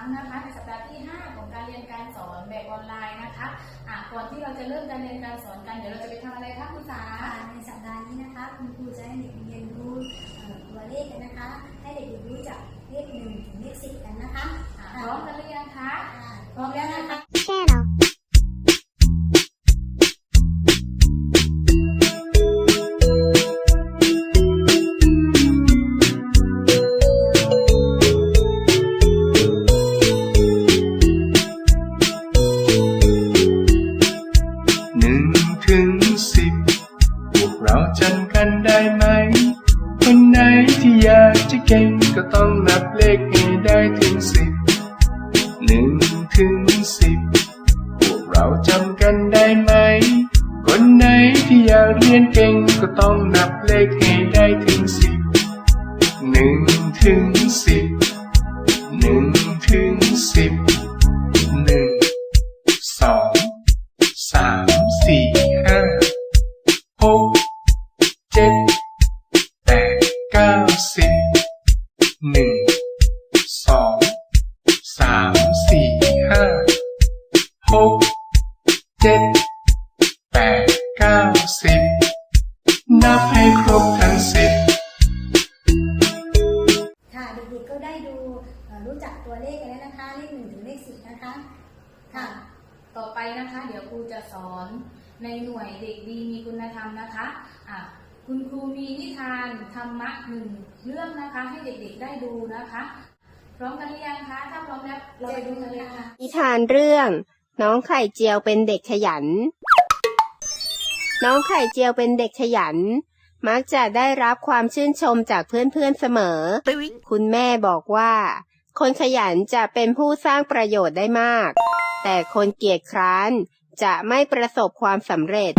รั้งนะคะในสัปดาห์ที่ 5 ของการเรียนการสอนแบบออนไลน์นะคะอะก่อนที่เราจะเริ่มการเรียนการสอนกันเดี๋ยวเราจะไปทำอะไรคะคุณสาในสัปดาห์นี้นะคะ คุณครูจะให้เด็กเต้องนับเลขให้ได้ถึงสิบหนึ่งถึงสิบพวกเราจำกันได้ไหม คนไหนที่อยากเรียนเก่งก็ต้องนับเลขให้ได้ถึงสิบหนึ่งถึงสิ ห้าหกเจ็ดแปดเก้าสิบนับให้ครบทั้งสิบค่ะเด็กๆก็ได้ดูรู้จักตัวเลขกันแล้วนะคะ เลขหนึ่งถึงเลขสิบนะคะค่ะ ต่อไปนะคะ เดี๋ยวครูจะสอนในหน่วยเด็กดีมีคุณธรรมนะคะอะคุณครูมีนิทานธรรมะหนึ่งเรื่องนะคะ ให้เด็กๆได้ดูนะคะ ร้อมกันหรือยังคะ ถ้าพร้อมแล้วเราไปดูกันเลยค่ะ นิทานเรื่อง น้องไข่เจียวเป็นเด็กขยัน น้องไข่เจียวเป็นเด็กขยัน มักจะได้รับความชื่นชมจากเพื่อนๆเสมอ คุณแม่บอกว่า คนขยันจะเป็นผู้สร้างประโยชน์ได้มาก แต่คนเกียจคร้านจะไม่ประสบความสำเร็จ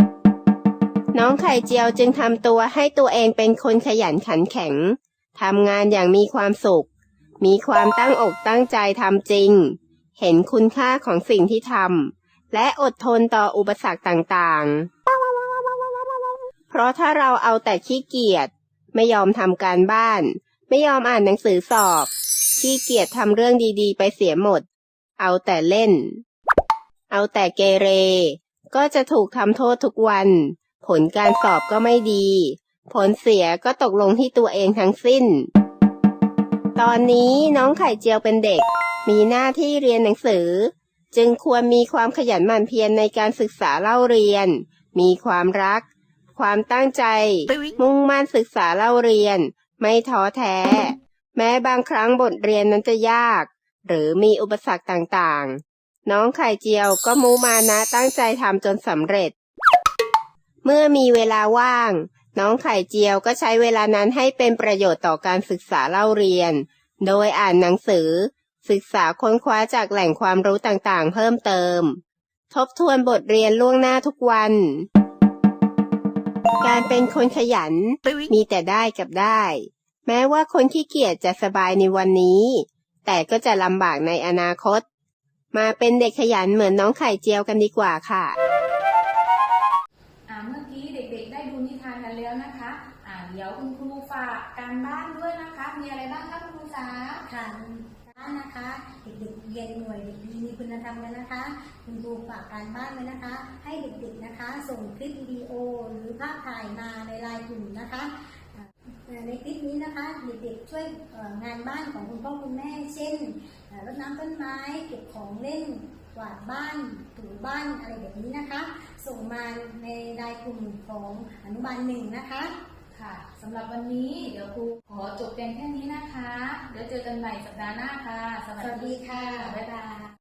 น้องไข่เจียวจึงทำตัวให้ตัวเองเป็นคนขยันขันแข็งทำงานอย่างมีความสุข มีความตั้งอกตั้งใจทำจริง เห็นคุณค่าของสิ่งที่ทำและอดทนต่ออุปสรรคต่างๆ เพราะถ้าเราเอาแต่ขี้เกียจไม่ยอมทำการบ้าน ไม่ยอมอ่านหนังสือสอบ ขี้เกียจทำเรื่องดีๆ ไปเสียหมด เอาแต่เล่น เอาแต่เกเร ก็จะถูกทำโทษทุกวัน ผลการสอบก็ไม่ดี ผลเสียก็ตกลงที่ตัวเองทั้งสิ้น ตอนนี้น้องไข่เจียวเป็นเด็ก มีหน้าที่เรียนหนังสือ จึงควรมีความขยันหมั่นเพียรในการศึกษาเล่าเรียน มีความรัก ความตั้งใจ มุ่งมั่นศึกษาเล่าเรียน ไม่ท้อแท้ แม้บางครั้งบทเรียนนั้นจะยาก หรือมีอุปสรรคต่างๆ น้องไข่เจียวก็มุมานะตั้งใจทำจนสำเร็จ เมื่อมีเวลาว่าง น้องไข่เจียวก็ใช้เวลานั้นให้เป็นประโยชน์ต่อการศึกษาเล่าเรียน โดยอ่านหนังสือ ศึกษาค้นคว้าจากแหล่งความรู้ต่างๆ เพิ่มเติม ทบทวนบทเรียนล่วงหน้าทุกวัน การเป็นคนขยัน มีแต่ได้กับได้ แม้ว่าคนขี้เกียจจะสบายในวันนี้ แต่ก็จะลำบากในอนาคต มาเป็นเด็กขยันเหมือนน้องไข่เจียวกันดีกว่าค่ะ นกันแล้วนะคะอ่าเดี๋ยวคุณครูฝากการบ้านด้วยนะคะ มีอะไรบ้างคะคุณครูสาค่ะบ้านนะคะ เด็กๆเรียนหน่วยเด็กดีมีคุณธรรมกันนะคะ คุณครูฝากการบ้านไว้นะคะ ให้เด็กๆนะคะ ส่งคลิปวิดีโอหรือภาพถ่ายมาในไลน์กลุ่มนะคะเอ่อในคลิปนี้นะคะเด็กๆช่วยเอ่องานบ้านของคุณพ่อคุณแม่ เช่นเอ่อรดน้ำต้นไม้เก็บของเล่น กวาดบ้านถูบ้านอะไรแบบนี้นะคะ ส่งมาในไลน์กลุ่มของอนุบาลหนึ่งนะคะค่ะสำหรับวันนี้เดี๋ยวครูขอจบเพียงแค่นี้นะคะ เดี๋ยวเจอกันใหม่สัปดาห์หน้าค่ะสสวัสดีค่ะ บ๊ายบาย